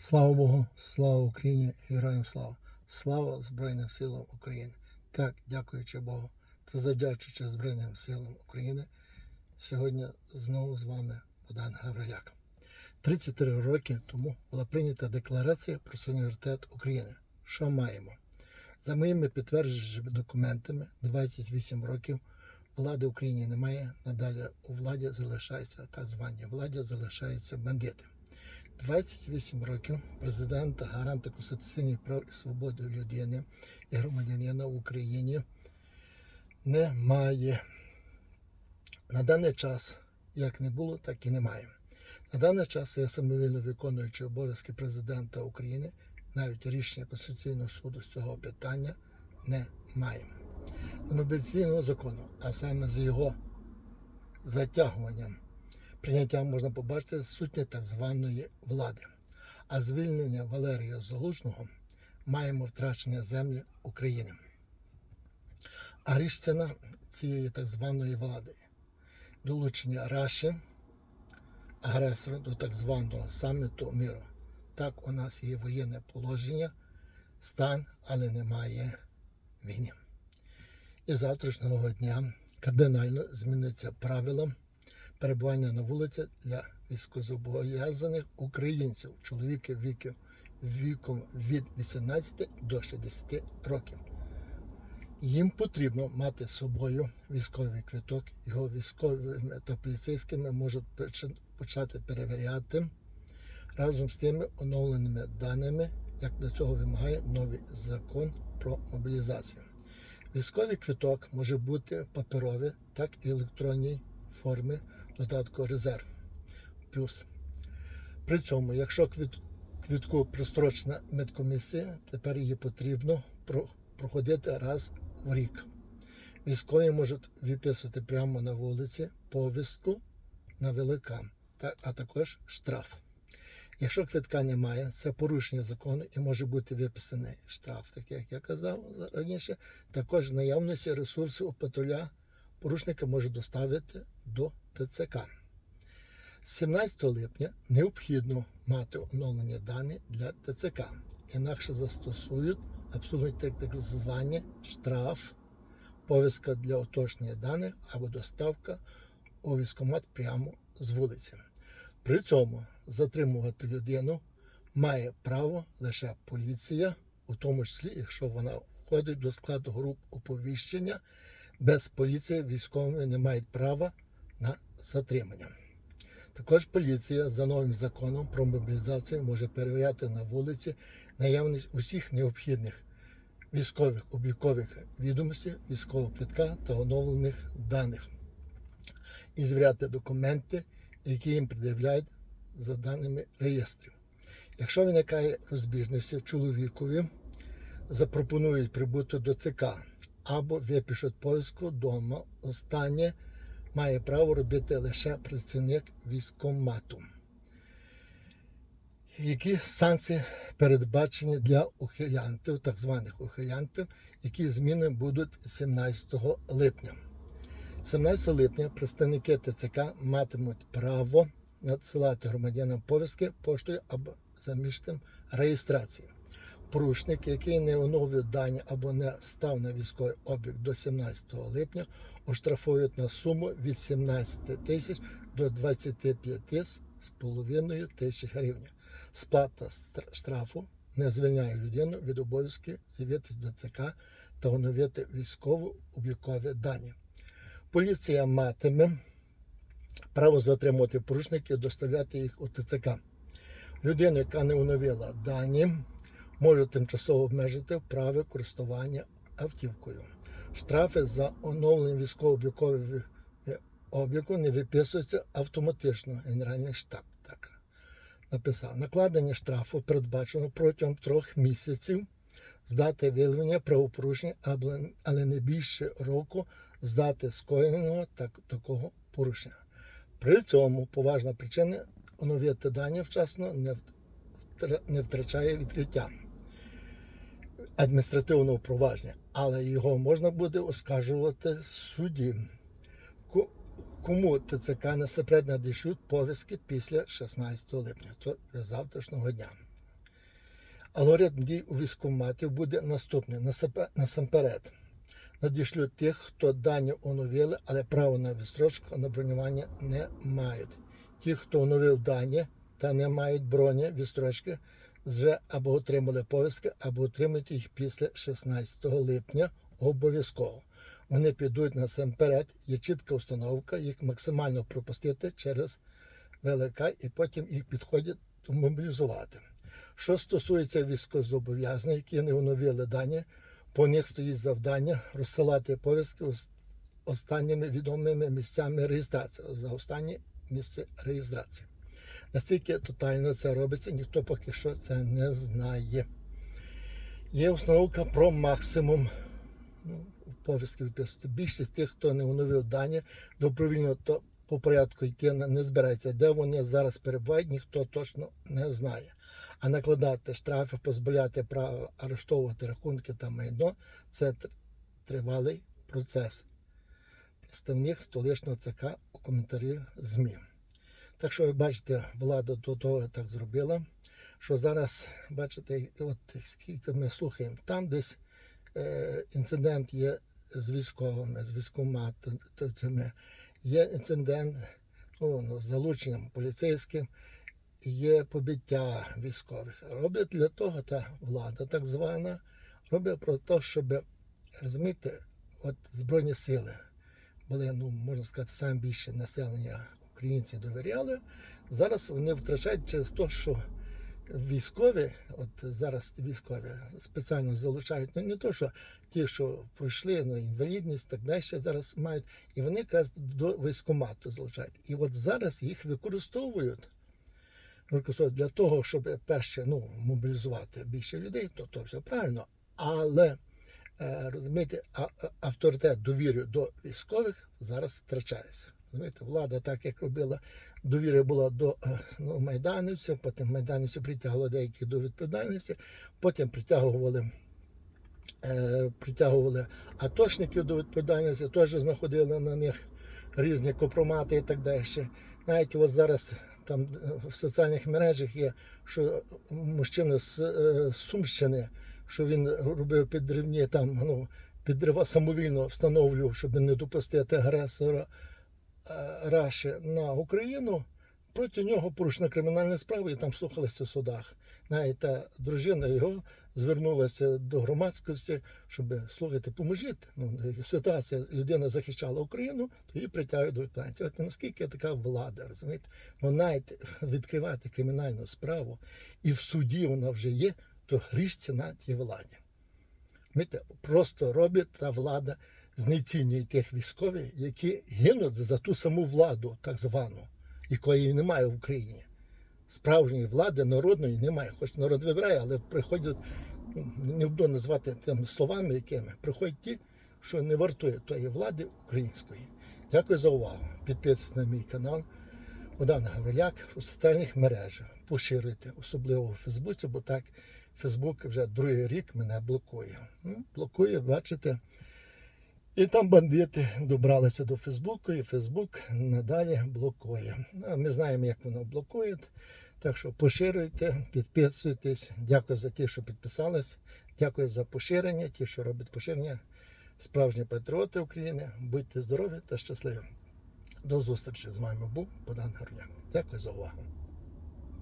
Слава Богу, слава Україні, героям слава! Слава Збройним силам України! Так, дякуючи Богу та завдячуючи Збройним силам України, сьогодні знову з вами Богдан Гавриляк. 33 роки тому була прийнята декларація про суверенітет України. Що маємо? За моїми підтвердженими документами, 28 років влади в Україні немає. Надалі у владі залишаються так звані владі, залишаються бандити. 28 років президента, гаранта конституційних прав і свободи людини і громадянина в Україні немає. На даний час як не було, так і немає. На даний час я самовільно виконуючи обов'язки президента України, навіть рішення Конституційного суду з цього питання не маємо. З мобілізаційного закону, а саме з його затягуванням прийняття можна побачити сутні так званої влади. А звільнення Валерія Залужного маємо втрачення землі України. А ціна цієї так званої влади долучення Раші, агресора до так званого саміту миру. Так у нас є воєнне положення, стан, але немає війни. І завтрашнього дня кардинально зміниться правила перебування на вулиці для військовозобов'язаних українців, чоловіків віків віком від 18 до 60 років. Їм потрібно мати з собою військовий квиток. Його військовими та поліцейськими можуть почати перевіряти разом з тими оновленими даними, як до цього вимагає новий закон про мобілізацію. Військовий квиток може бути паперовий, так і електронній формі додатку резерв плюс. При цьому, якщо квітку прострочена медкомісія, тепер її потрібно проходити раз в рік. Військові можуть виписувати прямо на вулиці повістку на велика, а також штраф. Якщо квитка немає, це порушення закону і може бути виписаний штраф, так як я казав раніше. Також наявності ресурсів у патруля порушника може доставити до ТЦК. З 17 липня необхідно мати оновлені дані для ТЦК, інакше застосують абсолютно так, звані штраф, повістка для уточнення даних або доставка у військкомат прямо з вулиці. При цьому затримувати людину має право лише поліція, у тому числі, якщо вона входить до складу груп оповіщення, без поліції військові не мають права на затримання. Також поліція за новим законом про мобілізацію може перевіряти на вулиці наявність усіх необхідних військових облікових відомостей, військового квитка та оновлених даних і звіряти документи, які їм пред'являють за даними реєстрів. Якщо виникає розбіжності чоловікові, запропонують прибути до ЦК або випишуть повістку вдома. Останнє має право робити лише працівник військкомату. Які санкції передбачені для ухилянтів, так званих ухилянтів, які зміни будуть 17 липня? 17 липня представники ТЦК матимуть право надсилати громадянам повістки поштою або за місцем реєстрації. Порушник, який не оновив дані або не став на військовий облік до 17 липня, оштрафують на суму від 17 тисяч до 25,5 тисяч гривень. Сплата штрафу не звільняє людину від обов'язки з'явитись до ЦК та оновити військово-облікові дані. Поліція матиме право затримувати порушників доставляти їх у ТЦК. Людина, яка не оновила дані, може тимчасово обмежити вправи користування автівкою. Штрафи за оновлення військово-облікового обліку не виписуються автоматично. Генеральний штаб так написав. Накладення штрафу передбачено протягом трьох місяців з дати виявлення правопорушення, але не більше року з дати скоєного так, такого порушення. При цьому поважна причина оновити дані вчасно не втрачає відкриття адміністративного провадження, але його можна буде оскаржувати суді. Кому ТЦК насамперед надійшуть повістки після 16 липня, то завтрашнього дня. Алгоритм дій у військкоматів буде наступний. Насамперед, надішлють тих, хто дані оновили, але право на відстрочку на бронювання не мають. Ті, хто оновив дані та не мають броні відстрочки, вже або отримали повістки, або отримають їх після 16 липня обов'язково. Вони підуть насамперед, є чітка установка, їх максимально пропустити через ВЛК і потім їх підходять мобілізувати. Що стосується військовозобов'язаних, які не оновили дані, по них стоїть завдання розсилати повістки останніми відомими місцями реєстрації за останні місце реєстрації. Настільки тотально це робиться, ніхто поки що це не знає. Є установка про максимум ну, повістки виписувати. Більшість тих, хто не оновив дані, добровільно то по порядку йти не збирається. Де вони зараз перебувають, ніхто точно не знає. А накладати штрафи, позбавляти права арештовувати рахунки та майно це тривалий процес. Представник столичного ЦК у коментарі ЗМІ. Так що ви бачите, влада до того так зробила, що зараз, бачите, от скільки ми слухаємо, там десь е, інцидент є з військовими, з військоматами, є інцидент ну, з залученням поліцейським, є побиття військових. Роблять для того та влада так звана, робить про те, щоб розумієте, от Збройні сили були, ну можна сказати, саме більше населення українці довіряли. Зараз вони втрачають через те, що військові, от зараз військові спеціально залучають, ну не то, що ті, що пройшли ну, інвалідність, так далі зараз мають, і вони якраз до військкомату залучають. І от зараз їх використовують. Для того, щоб перше ну, мобілізувати більше людей, то, то все правильно. Але е, розумієте, авторитет довіри до військових зараз втрачається. Розумієте, влада, так як робила, довіра була до е, ну, майданівців, потім майданівці притягували деяких до відповідальності, потім притягували. Е, притягували атошників до відповідальності, теж знаходили на них різні компромати і так далі. Навіть от зараз там е, в соціальних мережах є, що мужчина з е, Сумщини, що він робив підривні там, ну, підрива самовільно встановлював, щоб не допустити агресора Раші на Україну. Проти нього порушена кримінальна справа і там слухалися в судах. Навіть та дружина його звернулася до громадськості, щоб слухайте, поможіть. Ну, ситуація, людина захищала Україну, то її притягують до відповідальності. От наскільки така влада, розумієте? Ну навіть відкривати кримінальну справу, і в суді вона вже є, то грішці на тій владі. Просто робить та влада, знецінює тих військових, які гинуть за ту саму владу, так звану, якої немає в Україні. Справжньої влади народної немає. Хоч народ вибирає, але приходять, ну, не буду назвати тими словами, якими приходять ті, що не вартує тої влади української. Дякую за увагу. Підписуйтесь на мій канал. Богдан Гавриляк у соціальних мережах. Поширюйте, особливо у Фейсбуці, бо так Фейсбук вже другий рік мене блокує. Ну, блокує, бачите. І там бандити добралися до Фейсбуку, і Фейсбук надалі блокує. Ми знаємо, як воно блокує. Так що поширюйте, підписуйтесь. Дякую за ті, що підписались. Дякую за поширення, ті, що роблять поширення. Справжні патріоти України. Будьте здорові та щасливі. До зустрічі з вами був Богдан Гарняк. Дякую за увагу.